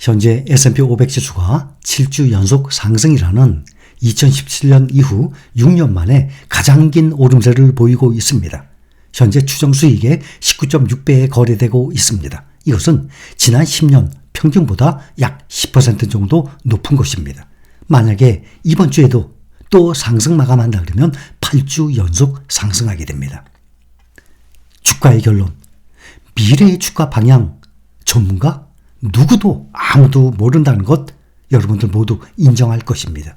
현재 S&P 500 지수가 7주 연속 상승이라는 2017년 이후 6년 만에 가장 긴 오름세를 보이고 있습니다. 현재 추정 수익의 19.6배에 거래되고 있습니다. 이것은 지난 10년 평균보다 약 10% 정도 높은 것입니다. 만약에 이번 주에도 또 상승 마감한다 그러면 8주 연속 상승하게 됩니다. 주가의 결론. 미래의 주가 방향 전문가 누구도 아무도 모른다는 것 여러분들 모두 인정할 것입니다.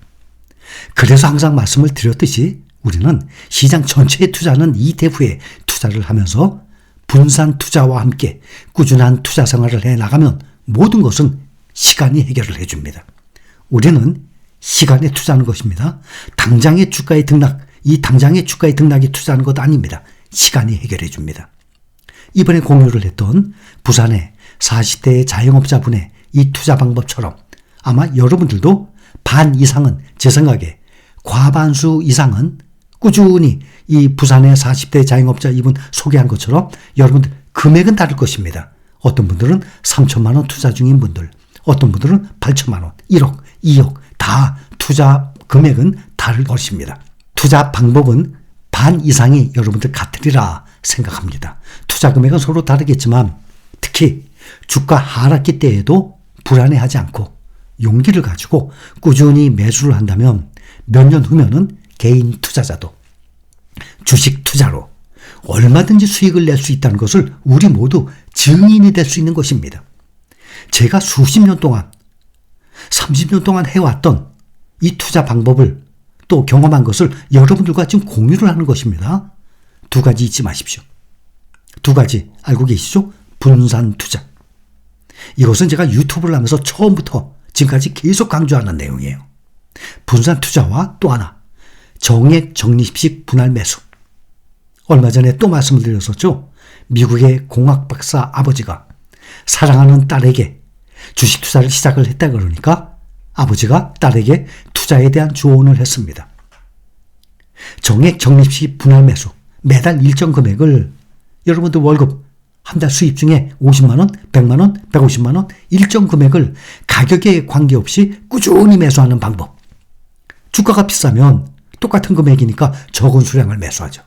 그래서 항상 말씀을 드렸듯이 우리는 시장 전체에 투자하는 ETF에 투자를 하면서 분산 투자와 함께 꾸준한 투자 생활을 해 나가면 모든 것은 시간이 해결을 해줍니다. 우리는 시간에 투자하는 것입니다. 당장의 주가의 등락, 이 당장의 주가의 등락이 투자하는 것 아닙니다. 시간이 해결해 줍니다. 이번에 공유를 했던 부산의 40대 자영업자분의 이 투자 방법처럼 아마 여러분들도 반 이상은 제 생각에 과반수 이상은 꾸준히 이 부산의 40대 자영업자 이분 소개한 것처럼 여러분들 금액은 다를 것입니다. 어떤 분들은 3천만 원 투자 중인 분들, 어떤 분들은 8천만 원, 1억, 2억 다 투자 금액은 다를 것입니다. 투자 방법은 반 이상이 여러분들 같으리라 생각합니다. 투자 금액은 서로 다르겠지만 특히 주가 하락기 때에도 불안해하지 않고 용기를 가지고 꾸준히 매수를 한다면 몇 년 후면은 개인 투자자도 주식 투자로 얼마든지 수익을 낼 수 있다는 것을 우리 모두 증인이 될 수 있는 것입니다. 제가 수십 년 동안, 30년 동안 해왔던 이 투자 방법을 또 경험한 것을 여러분들과 지금 공유를 하는 것입니다. 두 가지 잊지 마십시오. 두 가지 알고 계시죠? 분산 투자. 이것은 제가 유튜브를 하면서 처음부터 지금까지 계속 강조하는 내용이에요. 분산 투자와 또 하나 정액 적립식 분할 매수. 얼마 전에 또 말씀을 드렸었죠. 미국의 공학 박사 아버지가 사랑하는 딸에게 주식 투자를 시작을 했다 그러니까 아버지가 딸에게 투자에 대한 조언을 했습니다. 정액 적립식 분할 매수. 매달 일정 금액을 여러분들 월급 한 달 수입 중에 50만 원, 100만 원, 150만 원 일정 금액을 가격에 관계없이 꾸준히 매수하는 방법. 주가가 비싸면 똑같은 금액이니까 적은 수량을 매수하죠.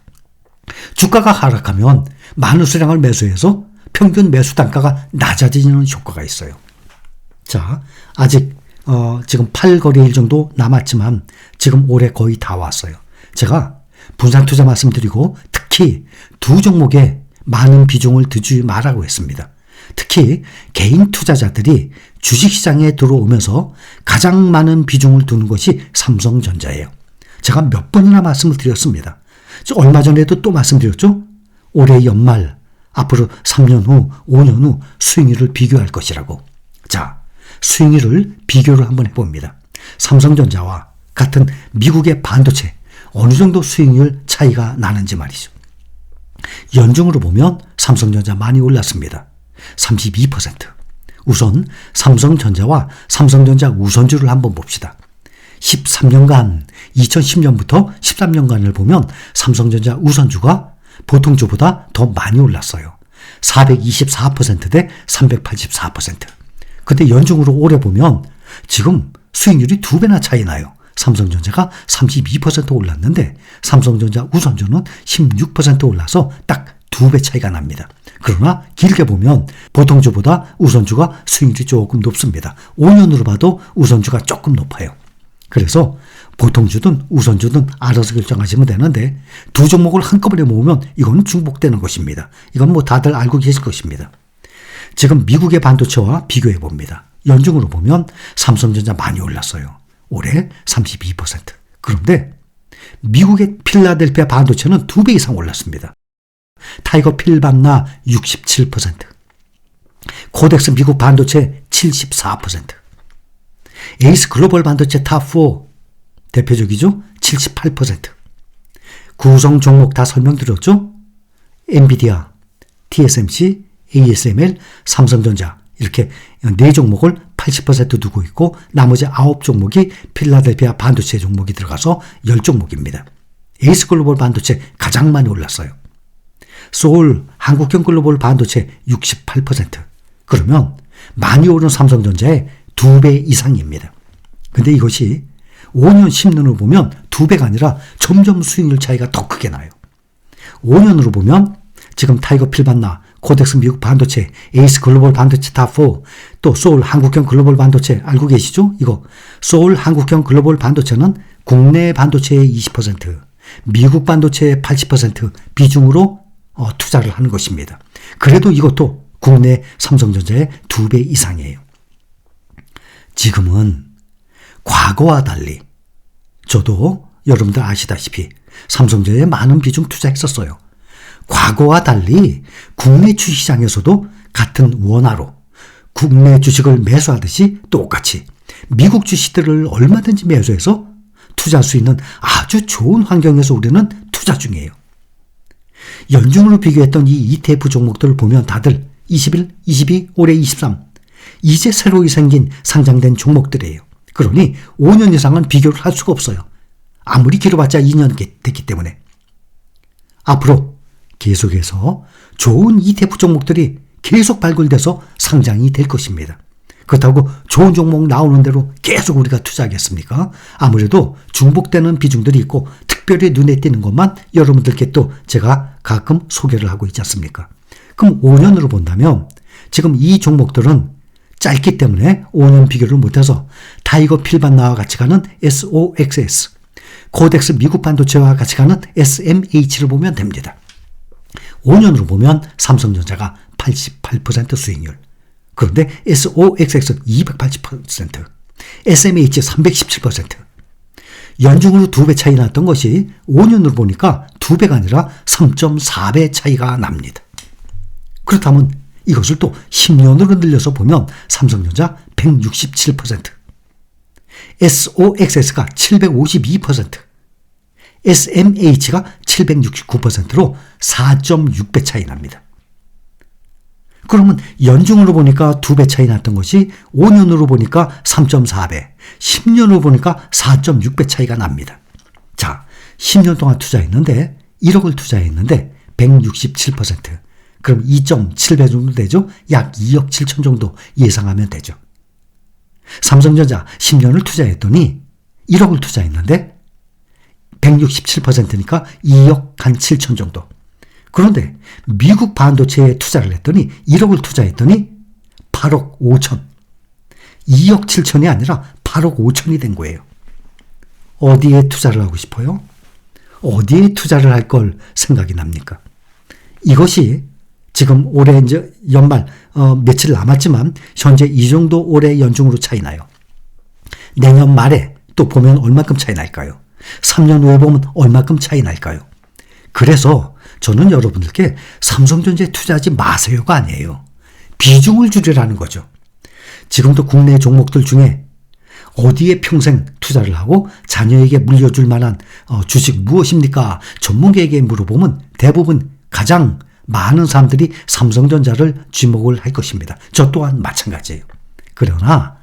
주가가 하락하면 많은 수량을 매수해서 평균 매수 단가가 낮아지는 효과가 있어요. 자, 아직 어, 지금 8거래일 정도 남았지만 지금 올해 거의 다 왔어요. 제가 분산 투자 말씀드리고 특히 두 종목에 많은 비중을 두지 말라고 했습니다. 특히 개인 투자자들이 주식시장에 들어오면서 가장 많은 비중을 두는 것이 삼성전자예요. 제가 몇 번이나 말씀을 드렸습니다. 얼마 전에도 또 말씀드렸죠? 올해 연말, 앞으로 3년 후, 5년 후 수익률을 비교할 것이라고. 자, 수익률을 비교를 한번 해봅니다. 삼성전자와 같은 미국의 반도체 어느 정도 수익률 차이가 나는지 말이죠. 연중으로 보면 삼성전자 많이 올랐습니다. 32%. 우선 삼성전자와 삼성전자 우선주를 한번 봅시다. 13년간 2010년부터 13년간을 보면 삼성전자 우선주가 보통주보다 더 많이 올랐어요. 424%대 384%. 근데 연중으로 오래 보면 지금 수익률이 두 배나 차이 나요. 삼성전자가 32% 올랐는데 삼성전자 우선주는 16% 올라서 딱 두 배 차이가 납니다. 그러나 길게 보면 보통주보다 우선주가 수익률이 조금 높습니다. 5년으로 봐도 우선주가 조금 높아요. 그래서 보통주든 우선주든 알아서 결정하시면 되는데 두 종목을 한꺼번에 모으면 이거는 중복되는 것입니다. 이건 뭐 다들 알고 계실 것입니다. 지금 미국의 반도체와 비교해 봅니다. 연중으로 보면 삼성전자 많이 올랐어요. 올해 32%. 그런데 미국의 필라델피아 반도체는 두배 이상 올랐습니다. 타이거 필반나 67%. 코덱스 미국 반도체 74%. 에이스 글로벌 반도체 탑4 대표적이죠? 78%. 구성 종목 다 설명드렸죠? 엔비디아, TSMC, ASML, 삼성전자 이렇게 네 종목을 80% 두고 있고 나머지 9 종목이 필라델피아 반도체 종목이 들어가서 10종목입니다. 에이스 글로벌 반도체 가장 많이 올랐어요. 소울 한국형 글로벌 반도체 68%. 그러면 많이 오른 삼성전자의 두배 이상입니다. 근데 이것이 5년, 10년으로 보면 두 배가 아니라 점점 수익률 차이가 더 크게 나요. 5년으로 보면 지금 타이거 필반나, 코덱스 미국 반도체, 에이스 글로벌 반도체 탑4, 또 소울 한국형 글로벌 반도체 알고 계시죠? 이거 소울 한국형 글로벌 반도체는 국내 반도체의 20%, 미국 반도체의 80% 비중으로 어, 투자를 하는 것입니다. 그래도 이것도 국내 삼성전자의 두 배 이상이에요. 지금은 과거와 달리 저도 여러분들 아시다시피 삼성전자에 많은 비중 투자했었어요. 과거와 달리 국내 주시장에서도 같은 원화로 국내 주식을 매수하듯이 똑같이 미국 주식들을 얼마든지 매수해서 투자할 수 있는 아주 좋은 환경에서 우리는 투자 중이에요. 연중으로 비교했던 이 ETF 종목들을 보면 다들 21, 22, 올해 23 이제 새로 생긴 상장된 종목들이에요. 그러니 5년 이상은 비교를 할 수가 없어요. 아무리 길어봤자 2년 됐기 때문에. 앞으로 계속해서 좋은 ETF 종목들이 계속 발굴돼서 상장이 될 것입니다. 그렇다고 좋은 종목 나오는 대로 계속 우리가 투자하겠습니까? 아무래도 중복되는 비중들이 있고 특별히 눈에 띄는 것만 여러분들께 또 제가 가끔 소개를 하고 있지 않습니까? 그럼 5년으로 본다면 지금 이 종목들은 짧기 때문에 5년 비교를 못해서 타이거 필반나와 같이 가는 SOXS, 코덱스 미국 반도체와 같이 가는 SMH를 보면 됩니다. 5년으로 보면 삼성전자가 88% 수익률, 그런데 SOXX는 280%, SMH 317%. 연중으로 두배 차이 났던 것이 5년으로 보니까 두 배가 아니라 3.4배 차이가 납니다. 그렇다면 이것을 또 10년으로 늘려서 보면 삼성전자 167%, SOXS가 752%, SMH가 769%로 4.6배 차이 납니다. 그러면 연중으로 보니까 두배 차이 났던 것이 5년으로 보니까 3.4배, 10년으로 보니까 4.6배 차이가 납니다. 자, 10년 동안 투자했는데 1억을 투자했는데 167%. 그럼 2.7배 정도 되죠? 약 2억 7천 정도 예상하면 되죠. 삼성전자 10년을 투자했더니 1억을 투자했는데 167%니까 2억 한 7천 정도. 그런데 미국 반도체에 투자를 했더니 1억을 투자했더니 8억 5천. 2억 7천이 아니라 8억 5천이 된 거예요. 어디에 투자를 하고 싶어요? 어디에 투자를 할 걸 생각이 납니까? 이것이 지금 올해 이제 연말 어, 며칠 남았지만 현재 이 정도 올해 연중으로 차이 나요. 내년 말에 또 보면 얼마큼 차이 날까요? 3년 후에 보면 얼마큼 차이 날까요? 그래서 저는 여러분들께 삼성전자에 투자하지 마세요가 아니에요. 비중을 줄이라는 거죠. 지금도 국내 종목들 중에 어디에 평생 투자를 하고 자녀에게 물려줄 만한 어, 주식 무엇입니까? 전문가에게 물어보면 대부분 가장 많은 사람들이 삼성전자를 지목을 할 것입니다. 저 또한 마찬가지예요. 그러나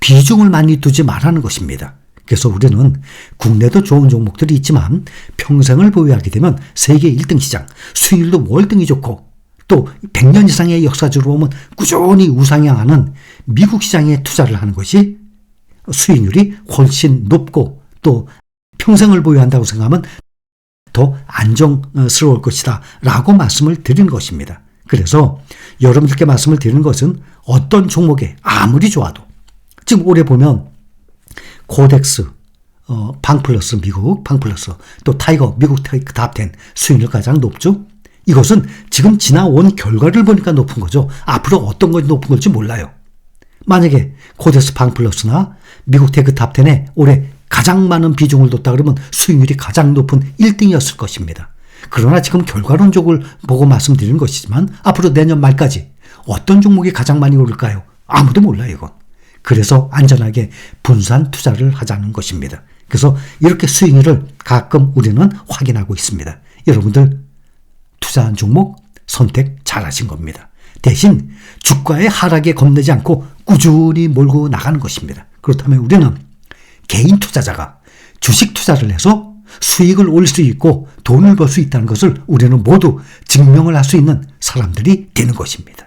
비중을 많이 두지 말라는 것입니다. 그래서 우리는 국내도 좋은 종목들이 있지만 평생을 보유하게 되면 세계 1등 시장, 수익률도 월등히 좋고 또 100년 이상의 역사적으로 보면 꾸준히 우상향하는 미국 시장에 투자를 하는 것이 수익률이 훨씬 높고 또 평생을 보유한다고 생각하면 더 안정스러울 것이다 라고 말씀을 드리는 것입니다. 그래서 여러분들께 말씀을 드리는 것은 어떤 종목에 아무리 좋아도 지금 올해 보면 코덱스, 어, 방플러스 미국, 방플러스, 또 타이거 미국 타이거 탑10 수익률 가장 높죠? 이것은 지금 지나온 결과를 보니까 높은 거죠. 앞으로 어떤 것이 높은 걸지 몰라요. 만약에 코덱스 방플러스나 미국 테크 탑10에 올해 가장 많은 비중을 뒀다 그러면 수익률이 가장 높은 1등이었을 것입니다. 그러나 지금 결과론적을 보고 말씀드리는 것이지만 앞으로 내년 말까지 어떤 종목이 가장 많이 오를까요? 아무도 몰라요, 이건. 그래서 안전하게 분산 투자를 하자는 것입니다. 그래서 이렇게 수익률을 가끔 우리는 확인하고 있습니다. 여러분들 투자한 종목 선택 잘 하신 겁니다. 대신 주가의 하락에 겁내지 않고 꾸준히 몰고 나가는 것입니다. 그렇다면 우리는 개인 투자자가 주식 투자를 해서 수익을 올릴 수 있고 돈을 벌 수 있다는 것을 우리는 모두 증명을 할 수 있는 사람들이 되는 것입니다.